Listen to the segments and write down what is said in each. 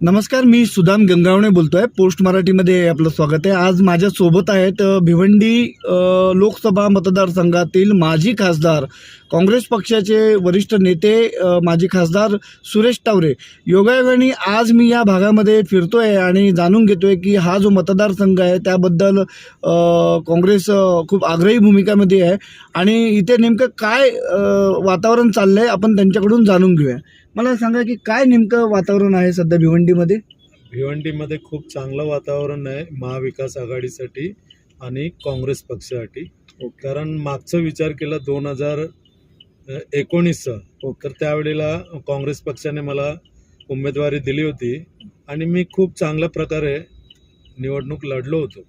नमस्कार मी सुदाम गंगावणे आहे पोस्ट मराठीमध्ये आपलं स्वागत आहे. आज माझ्यासोबत आहेत भिवंडी लोकसभा मतदारसंघातील माजी खासदार काँग्रेस पक्षाचे वरिष्ठ नेते माजी खासदार सुरेश टावरे योगायोगाने आज मी या भागामध्ये फिरतो आहे आणि जाणून घेतो आहे की हा जो मतदारसंघ आहे त्याबद्दल काँग्रेस खूप आग्रही भूमिकामध्ये आहे. आणि इथे नेमकं काय वातावरण चाललं आहे आपण त्यांच्याकडून जाणून घेऊया. मला सांगा की काय नेमकं वातावरण आहे सध्या भिवंडीमध्ये? भिवंडीमध्ये खूप चांगलं वातावरण आहे महाविकास आघाडीसाठी आणि काँग्रेस पक्षासाठी. कारण मागचा विचार केला दोन हजार एकोणीसचा. तर त्यावेळेला काँग्रेस पक्षाने मला उमेदवारी दिली होती आणि मी खूप चांगल्या प्रकारे निवडणूक लढलो होतो.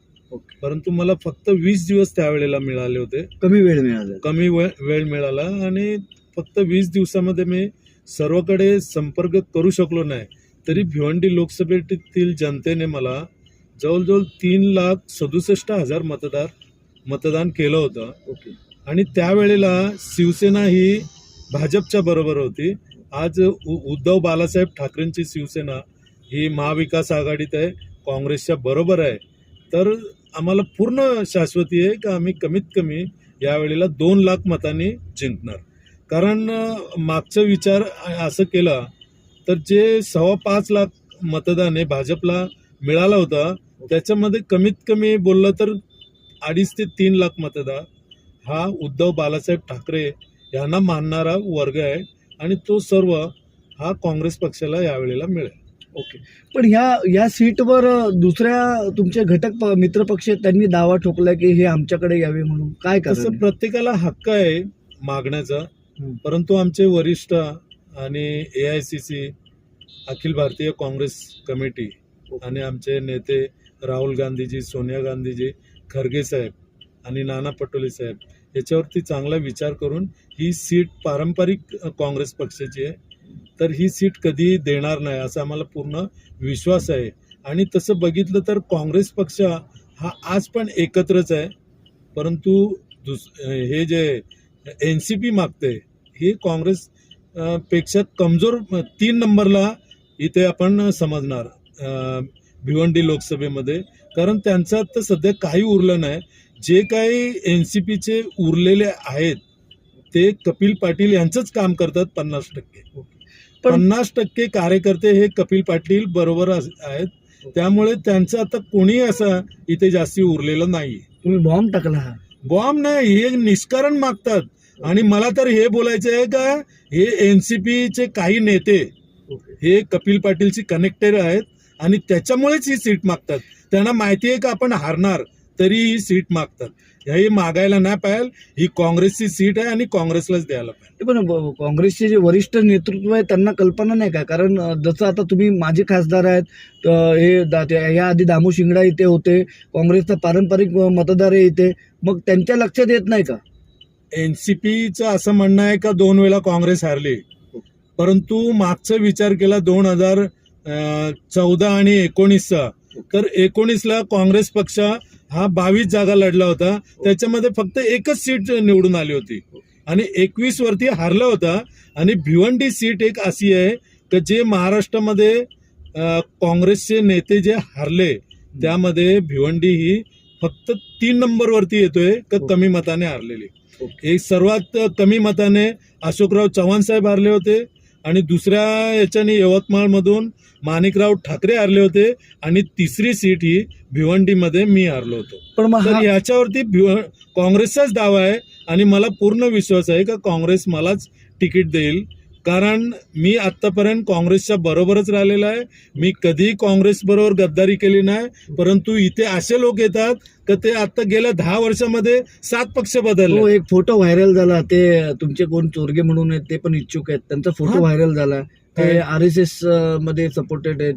परंतु मला फक्त वीस दिवस त्यावेळेला मिळाले होते. कमी वेळ मिळाला. कमी वेळ वेळ मिळाला आणि फक्त वीस दिवसामध्ये मी सर्वकडे संपर्क करू शकलो नाही तरी भिवंडी लोकसभेतील जनतेने मला जवळजवळ तीन लाख सदुसष्ट हजार मतदार मतदान केलं होतं. ओके. आणि त्यावेळेला शिवसेना ही भाजपच्या बरोबर होती. आज उ- उद्धव बाळासाहेब ठाकरेंची शिवसेना ही महाविकास आघाडीत आहे काँग्रेसच्या बरोबर आहे. तर आम्हाला पूर्ण शाश्वती आहे का आम्ही कमीत कमी यावेळेला दोन लाख मतांनी जिंकणार. कारण मागचा विचार असं केला तर जे सव्वा पाच लाख मतदान हे भाजपला मिळाला होता त्याच्यामध्ये कमीत कमी बोललं तर अडीच ते तीन लाख मतदार हा उद्धव बाळासाहेब ठाकरे यांना मानणारा वर्ग आहे आणि तो सर्व हा काँग्रेस पक्षाला यावेळेला मिळेल. ओके. पण ह्या या सीटवर दुसऱ्या तुमचे घटक मित्रपक्ष त्यांनी दावा ठोकला की हे आमच्याकडे यावे म्हणून. काय कसं प्रत्येकाला हक्क आहे मागण्याचा. परंतु आमचे वरिष्ठ आणि A I C C Akhil Bharatiya Congress committee आणि आमचे नेते राहुल गांधीजी सोनिया गांधीजी खरगे साहेब आणि नाना पटोले साहेब याच्यावरती चांगला विचार करून ही सीट पारंपरिक काँग्रेस पक्षाची आहे. तर ही सीट कधी देणार नाही असा आम्हाला पूर्ण विश्वास आहे. आणि तसं बघितलं तर काँग्रेस पक्ष हा आज पण एकत्रच आहे. परंतु दुस हे जे एन सी पी मागते ही काँग्रेस पेक्षा कमजोर तीन नंबरला इथे आपण समजणार भिवंडी लोकसभेमध्ये. कारण त्यांचं तर सध्या काही उरलं नाही. जे काही एन सी पीचे उरलेले आहेत ते कपिल पाटील यांचंच काम करतात पन्नास टक्के. पन्नास टक्के कार्यकर्ते हे कपिल पाटील बरोबर आहेत. त्यामुळे त्यांचं आता कोणी असं इथे जास्ती उरलेलं नाही तुम्ही बॉम्ब टाकला. बॉम्ब नाही हे निष्कारण मागतात. आणि मला तर हे बोलायचं आहे का हे एन सी पीचे काही नेते हे कपिल पाटीलशी कनेक्टेड आहेत आणि त्याच्यामुळेच ही सीट मागतात. त्यांना माहिती आहे का आपण हारणार तरी ही सीट मागतात. हे मागायला नाही पाहिजे ही काँग्रेसची सीट आहे आणि काँग्रेसलाच द्यायला पाहिजे. पण काँग्रेसचे जे वरिष्ठ नेतृत्व आहे त्यांना कल्पना नाही का? कारण जसं आता तुम्ही माजी खासदार आहेत हे ते- याआधी दामू शिंगडा इथे होते काँग्रेसचा पारंपरिक मतदार आहे इथे मग त्यांच्या लक्षात येत नाही का? एन सी पीचं असं म्हणणं आहे का दोन वेळा काँग्रेस हारली? परंतु मागचा विचार केला दोन हजार चौदा आणि एकोणीसचा. तर एकोणीसला काँग्रेस पक्ष हा बावीस जागा लढला होता. त्याच्यामध्ये फक्त एकच सीट निवडून आली होती. आणि एकवीस वरती हारला होता. आणि भिवंडी सीट एक अशी आहे की जे महाराष्ट्रामध्ये काँग्रेसचे नेते जे हारले त्यामध्ये भिवंडी ही फक्त तीन नंबरवरती येतोय का कमी मताने हारलेली. एक सर्वात कमी मताने अशोकराव चव्हाण साहेब हारले होते आणि दुसऱ्या याच्याने यवतमाळमधून माणिकराव ठाकरे हारले होते आणि तिसरी सीट ही भिवंडीमध्ये मी हारलो होतो. पण मग याच्यावरती भिव काँग्रेसचाच दावा आहे आणि मला पूर्ण विश्वास आहे का काँग्रेस मलाच तिकीट देईल कारण मी आत्तापर्यंत काँग्रेसच्या बरोबरच राहिलेला आहे. मी कधी काँग्रेस बरोबर गद्दारी केली नाही. परंतु इथे असे लोक येतात का ते आता गेल्या दहा वर्षामध्ये सात पक्ष बदलले. एक फोटो व्हायरल झाला. ते तुमचे कोण चोरगे म्हणून आहेत ते पण इच्छुक आहेत. त्यांचा फोटो. व्हायरल झाला. ते? आर एस एसमध्ये सपोर्टेड आहेत.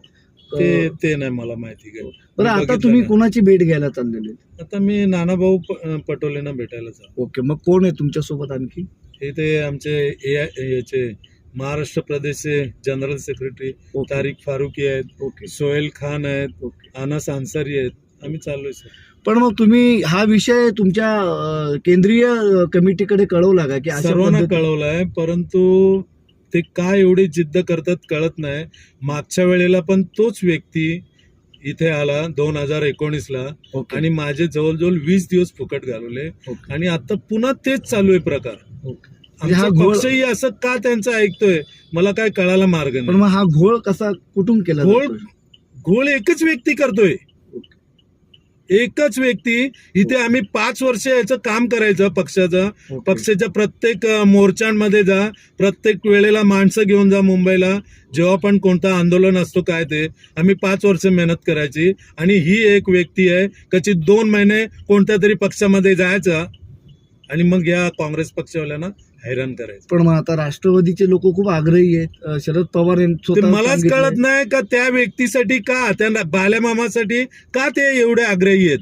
ते ते नाही मला माहिती काय बरं आता तुम्ही. कोणाची भेट घ्यायला चाललेले? आता मी नानाभाऊ प- पटोलेंना भेटायला चाललो. ओके मग कोण आहे तुमच्यासोबत आणखी? हे ते आमचे ए याचे महाराष्ट्र प्रदेशचे general secretary okay Tariq Farooqui आहेत ओके सोहेल खान आहेत ओके अनास अन्सारी आहेत. आम्ही चाललोय सर पण मग तुम्ही हा विषय तुमच्या अ, केंद्रीय अ, कमिटीकडे कळवला का? की अशा सर्वांना पद्धती- कळवलं आहे परंतु ते का एवढी जिद्द करतात कळत नाही. मागच्या वेळेला पण तोच व्यक्ती इथे आला दोन हजार एकोणीसला ओके आणि माझे जवळजवळ वीस दिवस फुकट घालवले. ओके आणि आता पुन्हा तेच चालू आहे प्रकार. ओके म्हणजे हा घोळ पक्षही असं का त्यांचं ऐकतोय? मला काय कळायला मार्ग पण नाही मग हा घोळ कसा कुठून केला घोळ जातोय? घोळ एकच व्यक्ती करतोय. एकच व्यक्ती. इथे आम्ही पाच वर्ष याचं काम करायचं पक्षाचं. ओके. पक्षाच्या प्रत्येक अ, मोर्चांमध्ये जा. प्रत्येक वेळेला माणसं घेऊन जा मुंबईला. जेव्हा पण कोणतं आंदोलन असतो काय ते. आम्ही पाच वर्ष मेहनत करायची. आणि ही एक व्यक्ती आहे. कशी दोन महिने कोणत्या तरी पक्षामध्ये जायचा. आणि मग या काँग्रेस पक्षवाल्यांना हैराण करायचं. पण मग आता राष्ट्रवादीचे लोक खूप आग्रही आहेत. अं, शरद पवार ते स्वतः मलाच. कळत नाही का त्या व्यक्तीसाठी का? त्या बाल्यामामासाठी का ते एवढे आग्रही आहेत.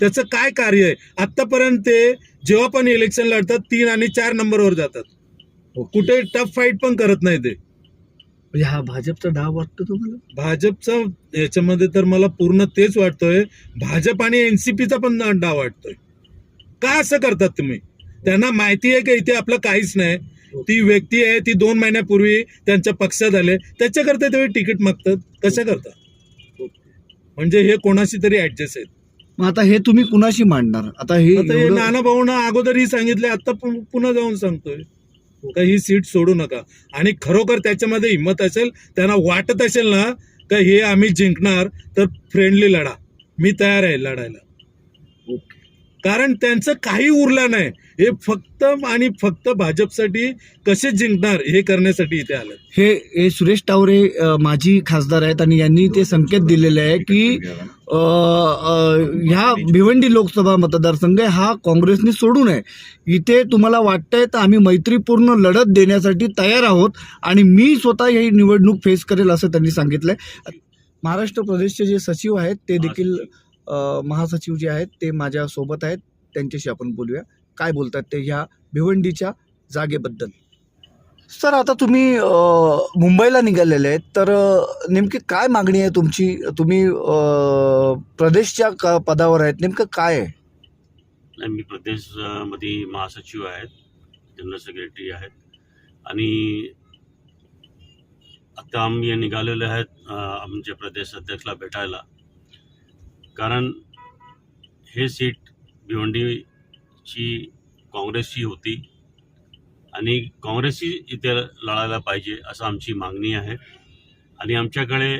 त्याचं काय कार्य आहे? आतापर्यंत ते जेव्हा पण इलेक्शन लढतात तीन आणि चार नंबरवर जातात. कुठे टफ फाईट पण करत नाही ते. म्हणजे हा भाजपचा डाव वाटतो तुम्हाला? भाजपचा याच्यामध्ये तर मला पूर्ण तेच वाटतोय. भाजप आणि एनसीपीचा पण डाव वाटतोय. का असं करतात तुम्ही? त्यांना माहिती आहे का इथे आपलं काहीच नाही. ती व्यक्ती आहे ती दोन महिन्यापूर्वी त्यांच्या पक्षात आले. त्याच्याकरता तुम्ही तिकीट मागतात. कशा करता? म्हणजे हे कोणाशी तरी ऍडजस्ट आहेत. मग आता हे तुम्ही कुणाशी मांडणार? आता हे हे नाना भाऊना अगोदरही सांगितले आता पुन्हा जाऊन सांगतोय. का ही सीट सोडू नका. आणि खरोखर त्याच्यामध्ये हिंमत असेल त्यांना वाटत असेल ना का हे आम्ही जिंकणार तर फ्रेंडली लढा. मी तयार आहे लढायला. कारण त्यांचं काही उरलं नाही. हे फक्त आणि फक्त भाजपसाठी कसे जिंकणार हे करण्यासाठी इथे आलं. हे हे सुरेश टावरे माजी खासदार आहेत आणि यांनी ते संकेत दिलेले आहे की ह्या भिवंडी लोकसभा मतदारसंघ हा काँग्रेसने सोडू नये इथे तुम्हाला वाटतंय तर आम्ही मैत्रीपूर्ण लढत देण्यासाठी तयार आहोत आणि मी स्वतः ही निवडणूक फेस करेल असं त्यांनी सांगितलंय. महाराष्ट्र प्रदेशचे जे सचिव आहेत ते देखील महासचिव. जे आहेत ते माझ्या सोबत आहेत. त्यांच्याशी आपण बोलूया. काय बोलतात ते ह्या भिवंडीच्या जागेबद्दल? सर आता तुम्ही मुंबईला निघालेले आहेत तर नेमकी काय मागणी आहे तुमची? तुम्ही प्रदेशच्या क- पदावर आहेत नेमकं काय आहे? नाही मी प्रदेश अ, मध्ये महासचिव आहेत जनरल सेक्रेटरी आहेत आणि आता आम्ही निघालेले आहेत आमच्या प्रदेश अध्यक्षला भेटायला. कारण हे सीट ची काँग्रेसची होती. आणि काँग्रेसची इथे लढायला पाहिजे असं आमची मागणी आहे. आणि आमच्याकडे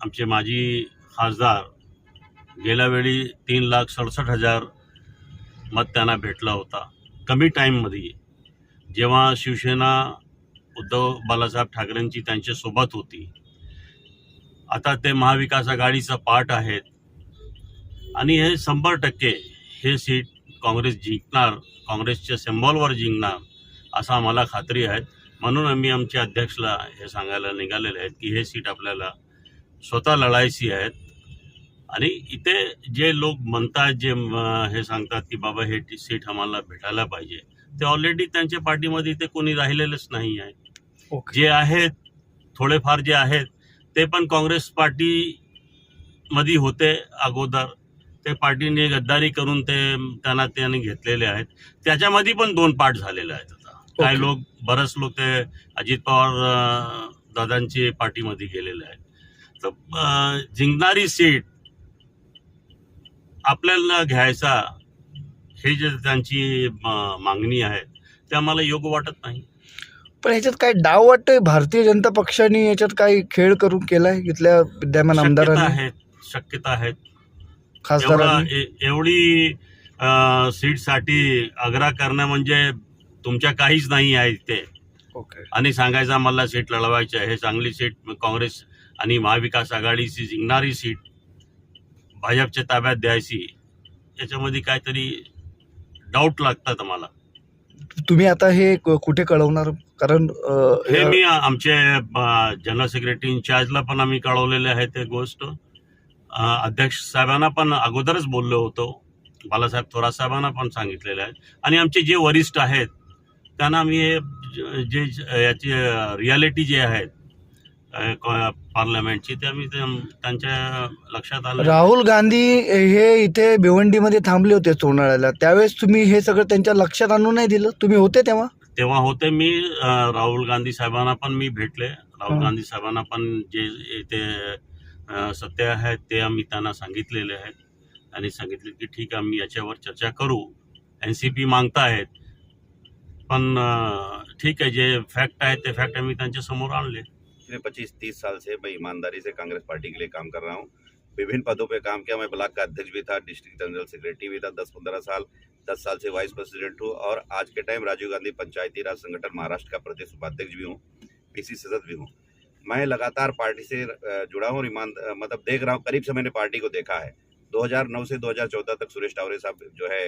आमचे माजी खासदार गेल्या वेळी तीन लाख सडसष्ट हजार मत त्यांना भेटला होता. कमी टाईममध्ये जेव्हा शिवसेना उद्धव बालासाहेब ठाकरेंची त्यांच्यासोबत होती. आता ते महाविकास आघाडीचा पार्ट आहेत. आणि हे शंभर टक्के हे सीट काँग्रेस जिंकणार काँग्रेसच्या सिम्बॉलवर जिंकणार असं आम्हाला खात्री आहे म्हणून आम्ही आमच्या अध्यक्षला हे सांगायला निघालेले आहेत की हे सीट आपल्याला स्वतः लढायची आहेत. आणि इथे जे लोक म्हणतात जे हे सांगतात की बाबा हे सीट आम्हाला भेटायला पाहिजे ते ऑलरेडी त्यांच्या पार्टीमध्ये इथे कोणी राहिलेलंच नाही आहे. ओके. जे आहेत थोडेफार जे आहेत ते पण काँग्रेस पार्टी मध्ये होते अगोदर. ते पार्टीने गद्दारी करून ते त्यांना त्यांनी घेतलेले आहेत. त्याच्यामध्ये पण दोन पार्ट झालेले आहेत आता. काही. लोक बरेच लोक ते अजित पवार दादांची पार्टीमध्ये गेलेले आहेत. तर जिंकणारी सीट आपल्याला घ्यायचा हे जे त्यांची मागणी आहे ते आम्हाला योग्य वाटत नाही. पण ह्याच्यात काय डाव वाटतंय? भारतीय जनता पक्षाने याच्यात काही खेळ करून केलाय? इथल्या विद्यमान आमदारांनी? आहेत शक्यता आहेत. एवढा ए- एवढी सीटसाठी आग्रह करणं म्हणजे तुमच्या काहीच नाही आहे ते ओके. आणि सांगायचं मला सीट लढवायची आहे. हे चांगली सीट काँग्रेस आणि महाविकास आघाडीची जिंकणारी सीट भाजपच्या ताब्यात द्यायची. याच्यामध्ये काहीतरी डाऊट लागतात आम्हाला. तुम्ही आता हे कुठे कळवणार? कारण हे मी आमचे जनरल सेक्रेटरी इन्चार्जला पण आम्ही कळवलेले आहे ते गोष्ट. अध्यक्ष साहेबांना पण अगोदरच बोललो होतो. बालासाहेब थोरात साहेबांना पण सांगितलेले आहे. आणि आमचे जे वरिष्ठ आहेत त्यांना आम्ही हे ज- याची रियालिटी जे आहेत पार्लमेंटची ते आम्ही त्यांच्या लक्षात आलं. राहुल गांधी हे इथे भिवंडीमध्ये थांबले होते सोनाळ्याला. त्यावेळेस तुम्ही हे सगळं त्यांच्या लक्षात आणून नाही दिलं? तुम्ही होते तेव्हा? तेव्हा होते मी राहुल गांधी साहेबांना पण मी भेटले. राहुल. गांधी साहेबांना पण जे ते अं, सत्य आहे ते आम्ही त्यांना सांगितलेले आहेत आणि सांगितले की ठीक आहे आम्ही याच्यावर चर्चा करू. एन सी पी मागतायत पण ठीक आहे जे फॅक्ट आहे ते फॅक्ट आम्ही त्यांच्यासमोर आणले. पिछले पच्चीस तीस साल से मैं ईमानदारी से कांग्रेस पार्टी के लिए काम कर रहा हूँ। विभिन्न पदों पे काम किया। मैं ब्लॉक का अध्यक्ष भी था डिस्ट्रिक्ट जनरल सेक्रेटरी भी था। दस पंद्रह साल दस साल से वाइस प्रेसिडेंट हूँ। और आज के टाइम राजीव गांधी पंचायती राज संगठन महाराष्ट्र का प्रदेश उपाध्यक्ष भी हूँ पीसी सदस्य भी हूँ। मैं लगातार पार्टी से जुड़ा हूँ ईमान मतलब देख रहा हूँ, करीब से मैंने पार्टी को देखा है। 2009 से 2014 तक सुरेश टावरे साहब जो है,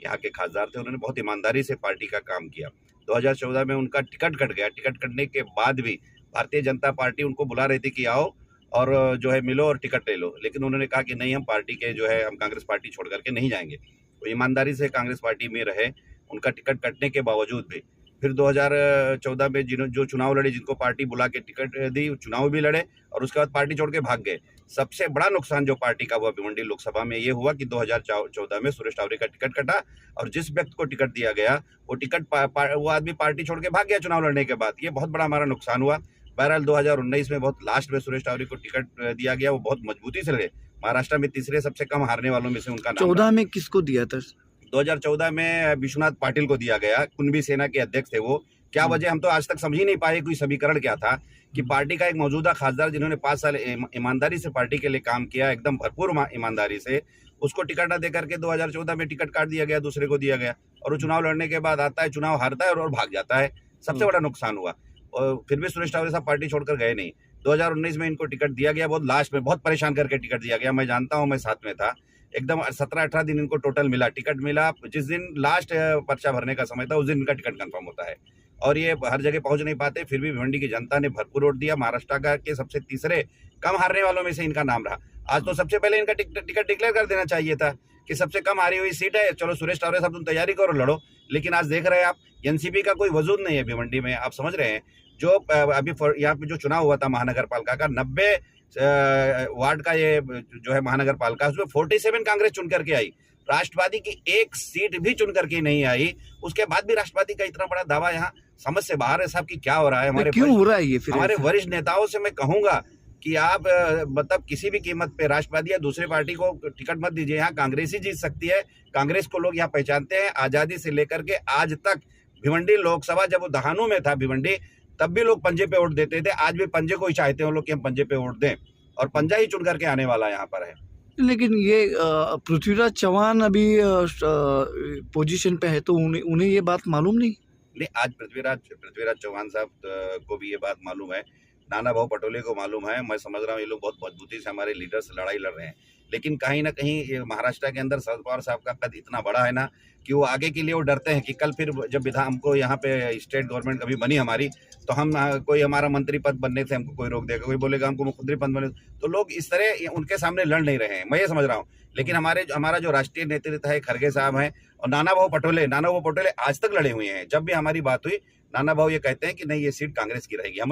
यहाँ के खासदार थे, उन्होंने बहुत ईमानदारी से पार्टी का काम किया। 2014 में उनका टिकट कट गया। टिकट कटने के बाद भी भारतीय जनता पार्टी उनको बुला रही थी कि आओ और जो है मिलो और टिकट ले लो। लेकिन उन्होंने कहा कि नहीं, हम पार्टी के जो है, हम कांग्रेस पार्टी छोड़ करके नहीं जाएँगे। वो ईमानदारी से कांग्रेस पार्टी में रहे। उनका टिकट कटने के बावजूद भी फिर 2014 में जिन्हों जो चुनाव लड़े जिनको पार्टी बुला के टिकट दी चुनाव भी लड़े और उसके बाद पार्टी छोड़ के भाग गए। सबसे बड़ा नुकसान जो पार्टी का हुआ भिवंडी लोकसभा में ये हुआ कि 2014 में सुरेश टावरे का टिकट कटा और जिस व्यक्ति को टिकट दिया गया वो टिकट पा, पा, वो आदमी पार्टी छोड़ के भाग गया चुनाव लड़ने के बाद। ये बहुत बड़ा हमारा नुकसान हुआ। बहरहाल 2019 में बहुत लास्ट में सुरेश टावरे को टिकट दिया गया वो बहुत मजबूती से लड़े। महाराष्ट्र में तीसरे सबसे कम हारने वालों में से उनका चौदह में किसको दिया था? 2014 में विश्वनाथ पाटिल को दिया गया कुंभी सेना के अध्यक्ष थे वो। क्या हम्म। वजह हम तो आज तक समझ ही नहीं पाए कोई समीकरण क्या था कि पार्टी का एक मौजूदा खासदार जिन्होंने पाँच साल ईमानदारी से पार्टी के लिए काम किया एकदम भरपूर ईमानदारी से उसको टिकट न दे करके 2014 में टिकट काट दिया गया दूसरे को दिया गया। और वो चुनाव लड़ने के बाद आता है चुनाव हारता है और, और भाग जाता है। सबसे हम्म। बड़ा नुकसान हुआ। और फिर भी सुरेश टावरे साहब पार्टी छोड़कर गए नहीं। 2019 में इनको टिकट दिया गया बहुत लास्ट में बहुत परेशान करके टिकट दिया गया। मैं जानता हूँ मैं साथ में था। एकदम सत्रह अठारह दिन इनको टोटल मिला। टिकट मिला, जिस दिन लास्ट पर्चा भरने का समय था, उस दिन इनका टिकट कंफर्म होता है। और ये हर जगह पहुँच नहीं पाते, फिर भी भिवंडी की जनता ने भरपूर वोट दिया। महाराष्ट्र का के सबसे तीसरे कम हारने वालों में से इनका नाम रहा। आज तो सबसे पहले इनका टिक- टिकट डिक्लेयर कर देना चाहिए था कि सबसे कम हारी हुई सीट है। चलो सुरेश टावरे साहब, तुम तैयारी करो, लड़ो। लेकिन आज देख रहे हैं आप एनसीपी का कोई वजूद नहीं है भिवंडी में। आप समझ रहे हैं, जो अभी यहाँ पे जो चुनाव हुआ था महानगर पालिका का, नब्बे वार्ड का ये जो है महानगर पालिका उसमें फोर्टी सेवन कांग्रेस चुन करके आई। राष्ट्रवादी की एक सीट भी चुन करके नहीं आई। उसके बाद भी राष्ट्रवादी का इतना बड़ा दावा यहाँ समझ से बाहर है साहब कि क्या हो रहा है? हमारे क्यों हो रहा है ये फिर हमारे वरिष्ठ नेताओं से मैं कहूँगा कि आप मतलब किसी भी कीमत पे राष्ट्रवादी या दूसरे पार्टी को टिकट मत दीजिए। यहाँ कांग्रेस ही जीत सकती है। कांग्रेस को लोग यहाँ पहचानते हैं। आज़ादी से लेकर के आज तक भिवंडी लोकसभा जब वो दहानू में था भिवंडी तब भी लोग पंजे पे वोट देते थे। आज भी पंजे को ही चाहते हैं वो लोग कि हम पंजे पे वोट दें। और पंजा ही चुन करके आने वाला यहाँ पर है। लेकिन ये पृथ्वीराज चौहान अभी पोजीशन पे है तो उन्हें उन्हें ये बात मालूम नहीं? नहीं आज पृथ्वीराज पृथ्वीराज चौहान साहब को भी ये बात मालूम है नाना भाऊ पटोले को मालूम है, मैं समझ रहा हूँ ये लोग बहुत मजबूती से हमारे लीडर से लड़ाई लड़ रहे हैं। लेकिन कहीं ना कहीं महाराष्ट्र के अंदर शरद पवार साहब का कद इतना बड़ा है ना कि वो आगे के लिए वो डरते हैं कि कल फिर जब विधान हमको यहाँ पे स्टेट गवर्नमेंट कभी बनी हमारी तो हम कोई हमारा मंत्री पद बनने से हमको कोई रोक देगा, कोई बोलेगा हमको मुख्यमंत्री पद बने। तो लोग इस तरह उनके सामने लड़ नहीं रहे हैं, मैं ये समझ रहा हूँ। लेकिन हमारे हमारा जो राष्ट्रीय नेतृत्व है, खरगे साहब हैं और नाना भाऊ पटोले नाना भाऊ पटोले आज तक लड़े हुए हैं। जब भी हमारी बात हुई नाना भाऊ ये कहते हैं कि नहीं, ये सीट कांग्रेस की रहेगी।